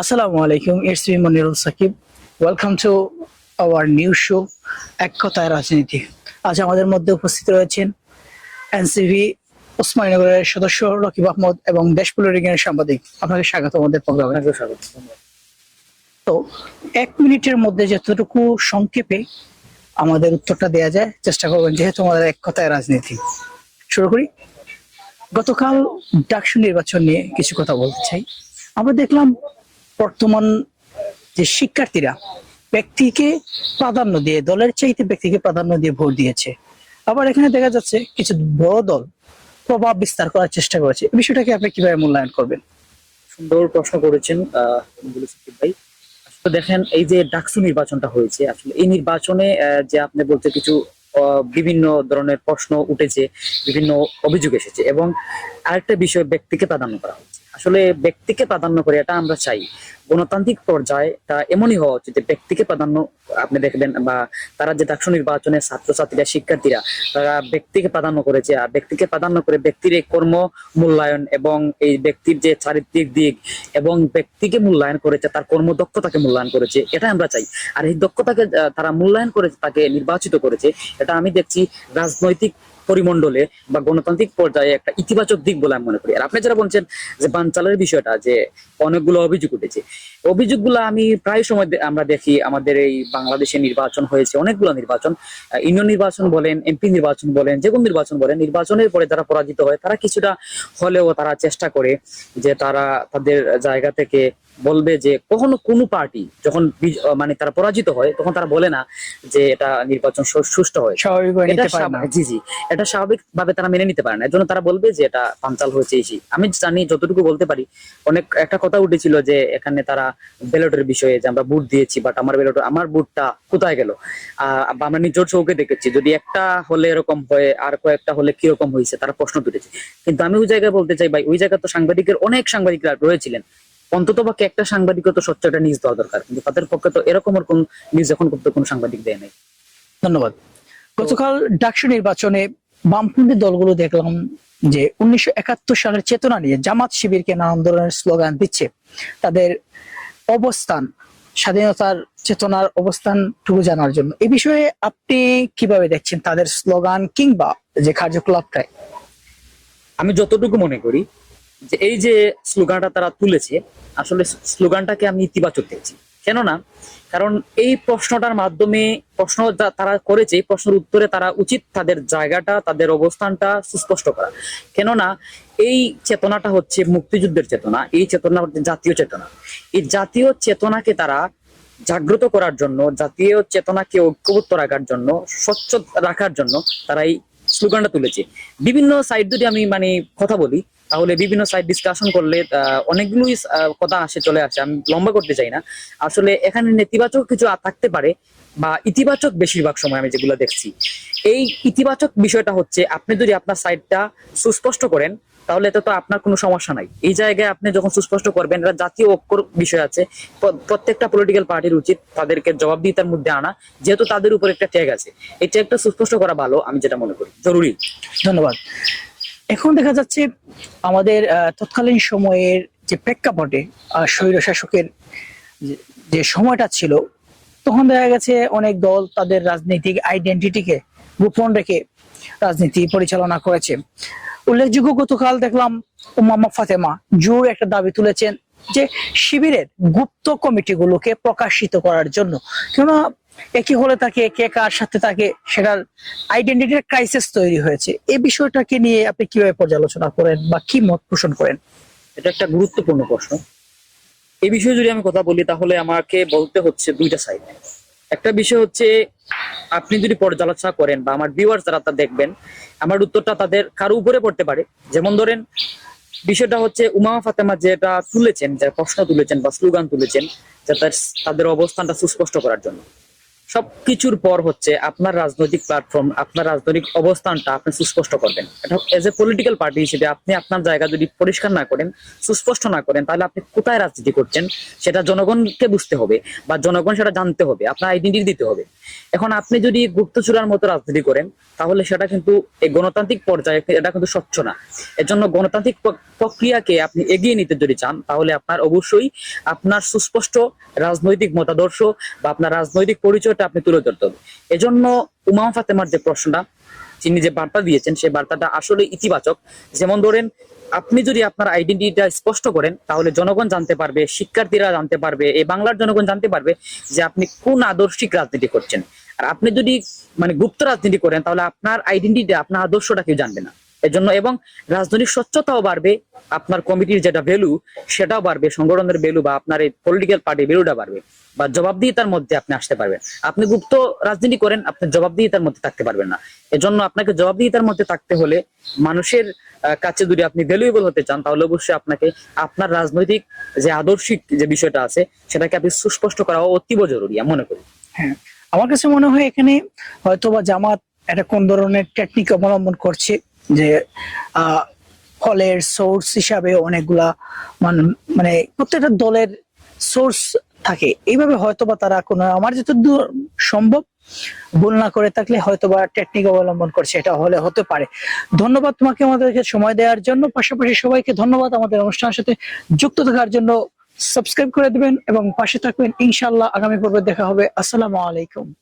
Assalamu আলাইকুম it's me Monirul Sakib. Welcome to our new show এক কথায় রাজনীতি। আজ আমাদের মধ্যে উপস্থিত রয়েছেন এনসিভি ওসমানীনগরের সদস্য রকিব আহমদ এবং দেশ পুলিশ সাংবাদিক। আপনাকে স্বাগত আমাদের প্রোগ্রামে। স্বাগত তো এক মিনিটের মধ্যে যতটুকু সংক্ষেপে আমাদের উত্তরটা দেওয়া যায় চেষ্টা করবেন যেহেতু আমাদের এক কথায় রাজনীতি। শুরু করি। গতকাল ডাকসু নির্বাচন নিয়ে কিছু কথা বলতে চাই। আমরা দেখলাম বর্তমান যে শিক্ষার্থীরা ব্যক্তিকে প্রাধান্য দিয়ে, দলের চাইতে ব্যক্তিকে প্রাধান্য দিয়ে ভোট দিয়েছে। আবার এখানে দেখা যাচ্ছে কিছু বড় দল প্রভাব বিস্তার করার চেষ্টা করেছে। বিষয়টাকে আপনি কীভাবে মূল্যায়ন করবেন? সুন্দর প্রশ্ন করেছেন ভাই। আসলে দেখেন, এই যে ডাকসু নির্বাচনটা হয়েছে, আসলে এই নির্বাচনে যে আপনি বলতে কিছু বিভিন্ন ধরনের প্রশ্ন উঠেছে, বিভিন্ন অভিযোগ এসেছে এবং আরেকটা বিষয় ব্যক্তিকে প্রাধান্য করা হচ্ছে। আসলে ব্যক্তিকে প্রাধান্য করি এটা আমরা চাই। গণতান্ত্রিক পর্যায়ে তা এমনই হওয়া উচিত ব্যক্তিকে প্রাধান্য আপনি দেখবেন বা তারা যে ডাকসু নির্বাচনে ছাত্রছাত্রীরা, শিক্ষার্থীরা, তারা ব্যক্তিকে প্রাধান্য করেছে আর ব্যক্তিকে প্রাধান্য করে ব্যক্তির এই কর্ম মূল্যায়ন এবং এই ব্যক্তির যে চারিত্রিক দিক এবং ব্যক্তিকে মূল্যায়ন করেছে, তার কর্মদক্ষতাকে মূল্যায়ন করেছে এটা আমরা চাই। আর এই দক্ষতাকে তারা মূল্যায়ন করেছে, তাকে নির্বাচিত করেছে, এটা আমি দেখছি রাজনৈতিক পরিমণ্ডলে বা গণতান্ত্রিক পর্যায়ে একটা ইতিবাচক দিক বলে আমি মনে করি। আর আপনি যারা বলছেন যে বানচালের বিষয়টা, যে অনেকগুলো অভিযোগ উঠেছে অভিযোগগুলো আমি প্রায় সময় আমরা দেখি, আমাদের এই বাংলাদেশে নির্বাচন হয়েছে, অনেকগুলো নির্বাচন। ইউনিয়ন নির্বাচন বলেন, এমপি নির্বাচন বলেন, যে কোনো নির্বাচন বলেন, নির্বাচনের পরে যারা পরাজিত হয়, তারা কিছুটা হলেও তারা চেষ্টা করে যে তারা তাদের জায়গা থেকে বলবে যে কখনো কোনো পার্টি যখন মানে তারা পরাজিত হয় তখন তারা বলে না যে এটা নির্বাচন সুষ্ঠু হয়। জি জি। এটা স্বাভাবিক ভাবে তারা মেনে নিতে পারে না। এর জন্য তারা বলবে যে এটা পাঞ্চাল হয়েছে এই আমি জানি যতটুকু বলতে পারি অনেক একটা কথা উঠেছিল যে এখানে তারা ব্যালটের বিষয়ে যে আমরা বুট দিয়েছি বাট আমার ব্যালট আমার বুটটা কোথায় গেল? আমরা নিজের চৌকে দেখেছি যদি একটা হলে এরকম হয় আর কয়েকটা হলে কীরকম হয়েছে তারা প্রশ্ন তুলেছে। কিন্তু আমি ওই জায়গায় বলতে চাই ভাই ওই জায়গায় তো সাংবাদিকের অনেক সাংবাদিকরা রয়েছিলেন। অন্তত পক্ষে একটা সাংবাদিকও তো স্বচ্ছ একটা নিউজ দেওয়া দরকার। কিন্তু তাদের পক্ষে তো এরকমের কোন নিউজ এখন করতে কোন সাংবাদিক দেয় নাই। ধন্যবাদ। গতকাল ডাকসু নির্বাচনে বামপন্থী দলগুলো দেখলাম যে উনিশশো একাত্তর সালের চেতনা নিয়ে জামাত শিবিরকে নানান ধরনের স্লোগান দিচ্ছে। তাদের অবস্থান স্বাধীনতার চেতনার অবস্থানটুকু জানার জন্য। এ বিষয়ে আপনি কীভাবে দেখছেন তাদের স্লোগান কিংবা যে কার্যকলাপটাই আমি যতটুকু মনে করি যে এই যে স্লোগানটা তারা তুলেছে, আসলে স্লোগানটাকে আমি ইতিবাচক দেখছি। কেননা, কারণ এই প্রশ্নটার মাধ্যমে প্রশ্ন যা তারা করেছে, এই প্রশ্নের উত্তরে তারা উচিত তাদের জায়গাটা, তাদের অবস্থানটা সুস্পষ্ট করা। কেননা, এই চেতনাটা হচ্ছে মুক্তিযুদ্ধের চেতনা, এই চেতনা হচ্ছে জাতীয় চেতনা। এই জাতীয় চেতনাকে তারা জাগ্রত করার জন্য, জাতীয় চেতনাকে ঐক্যবদ্ধ রাখার জন্য, স্বচ্ছ রাখার জন্য তারা এই স্লোগানটা তুলেছে। বিভিন্ন সাইড যদি আমি মানে কথা বলি, তাহলে বিভিন্ন সাইড ডিসকাশন করলে অনেকগুলোই কথা আসে, চলে আসে। আমি লম্বা করতে চাই না। আসলে এখানে নেতিবাচক কিছু থাকতে পারে বা ইতিবাচক বেশিরভাগ সময় আমি যেগুলো দেখছি। এই ইতিবাচক বিষয়টা হচ্ছে, আপনি যদি আপনার সাইডটা সুস্পষ্ট করেন তাহলে তো আপনার কোনো সমস্যা নাই। এই জায়গায় আপনি যখন সুস্পষ্ট করবেন, এটা জাতীয় ঐক্যর বিষয় আছে। প্রত্যেকটা পলিটিক্যাল পার্টির উচিত তাদেরকে জবাবদিহিতার মধ্যে আনা, যেহেতু তাদের উপর একটা ট্যাগ আছে। এই ট্যাগটা সুস্পষ্ট করা ভালো, আমি যেটা মনে করি। জরুরি। ধন্যবাদ। এখন দেখা যাচ্ছে আমাদের তৎকালীন সময়ের যে প্রেক্ষাপটে স্বৈর শাসকের যে সময়টা ছিল, তখন দেখা গেছে অনেক দল তাদের রাজনৈতিক আইডেন্টিটিকে গোপন রেখে রাজনীতি পরিচালনা করেছে। উল্লেখযোগ্য গতকাল দেখলাম উমামা ফাতেমা জোর একটা দাবি তুলেছেন যে শিবিরের গুপ্ত কমিটিগুলোকে প্রকাশিত করার জন্য। কেননা একই হলে তাকে কে কার সাথে তাকে সেটার আইডেন্টিটির ক্রাইসিস তৈরি হয়েছে। এই বিষয়টাকে নিয়ে আপনি কীভাবে পর্যালোচনা করেন বা কি মত পোষণ করেন? এটা একটা গুরুত্বপূর্ণ প্রশ্ন। এই বিষয়ে যদি আমি কথা বলি তাহলে আমাকে বলতে হচ্ছে দুইটা সাইড একটা বিষয় হচ্ছে আপনি যদি পর্যালোচনা করেন বা আমার ভিউয়ার্স যারা তা দেখবেন, আমার উত্তরটা তাদের কারও উপরে পড়তে পারে। যেমন ধরেন, বিষয়টা হচ্ছে উমামা ফাতেমা যেটা তুলেছেন, যারা প্রশ্ন তুলেছেন বা স্লোগান তুলেছেন, যে তাদের অবস্থানটা সুস্পষ্ট করার জন্য। সবকিছুর পর হচ্ছে আপনার রাজনৈতিক প্ল্যাটফর্ম আপনার রাজনৈতিক অবস্থানটা আপনি সুস্পষ্ট করবেন। এজ এ পলিটিক্যাল পার্টি হিসেবে আপনি আপনার জায়গা যদি পরিষ্কার না করেন, সুস্পষ্ট না করেন, তাহলে আপনি কোথায় রাজনীতি করছেন সেটা জনগণকে বুঝতে হবে বা জনগণ সেটা জানতে হবে, আপনার আইডেন্টিটি দিতে হবে। এখন আপনি যদি গুপ্তচূড়ার মতো রাজনীতি করেন, তাহলে সেটা কিন্তু এই গণতান্ত্রিক পর্যায়ে এটা কিন্তু স্বচ্ছ না। এজন্য গণতান্ত্রিক প্রক্রিয়াকে আপনি এগিয়ে নিতে যদি চান, তাহলে আপনার অবশ্যই আপনার সুস্পষ্ট রাজনৈতিক মতাদর্শ বা আপনার রাজনৈতিক পরিচয়টা আপনি তুলে ধরতে হবে। এজন্য উমাম ফাতেমার যে প্রশ্নটা, তিনি যে বার্তা দিয়েছেন, সেই বার্তাটা আসলে ইতিবাচক। যেমন ধরেন, আপনি যদি আপনার আইডেন্টিটিটা স্পষ্ট করেন, তাহলে জনগণ জানতে পারবে, শিক্ষার্থীরা জানতে পারবে, এই বাংলার জনগণ জানতে পারবে যে আপনি কোন আদর্শিক রাজনীতি করছেন। আর আপনি যদি মানে গুপ্ত রাজনীতি করেন, তাহলে আপনার আইডেন্টিটি আপনার আদর্শটা কেউ জানবে না। এজন্য এবং রাজনৈতিক স্বচ্ছতাও বাড়বে, আপনার কমিটির যেটা ভ্যালু সেটাও বাড়বে, সংগঠনের ভ্যালু বা আপনার এই পলিটিক্যাল পার্টির ভ্যালুটা বাড়বে বা জবাবদিহিতার মধ্যে আপনি আসতে পারবেন। আপনি গুপ্ত রাজনীতি করেন, আপনি জবাবদিহিতার মধ্যে থাকতে পারবেন না। এজন্য আপনাকে জবাবদিহিতার মধ্যে থাকতে হলে মানুষের কাছে যদি আপনি ভ্যালুয়েবল হতে চান, তাহলে অবশ্যই আপনাকে আপনার রাজনৈতিক যে আদর্শিক যে বিষয়টা আছে, সেটাকে আপনি সুস্পষ্ট করা অতীব জরুরি, আমি মনে করি। হ্যাঁ আমার কাছে মনে হয় এখানে হয়তোবা জামাত একটা কোন ধরনের টেকনিক অবলম্বন করছে যে ফলের সোর্স হিসাবে অনেকগুলা মান- প্রত্যেকটা দলের সোর্স থাকে। এইভাবে হয়তোবা তারা কোনো, আমার যতদূর সম্ভব ভুল না করে থাকলে হয়তোবা টেকনিক অবলম্বন করছে, এটা হলে হতে পারে। ধন্যবাদ তোমাকে আমাদেরকে সময় দেওয়ার জন্য। পাশাপাশি সবাইকে ধন্যবাদ আমাদের অনুষ্ঠানের সাথে যুক্ত থাকার জন্য। সাবস্ক্রাইব করে দিবেন এবং পাশে থাকবেন। ইনশাল্লাহ আগামী পর্বে দেখা হবে। আসসালামু আলাইকুম।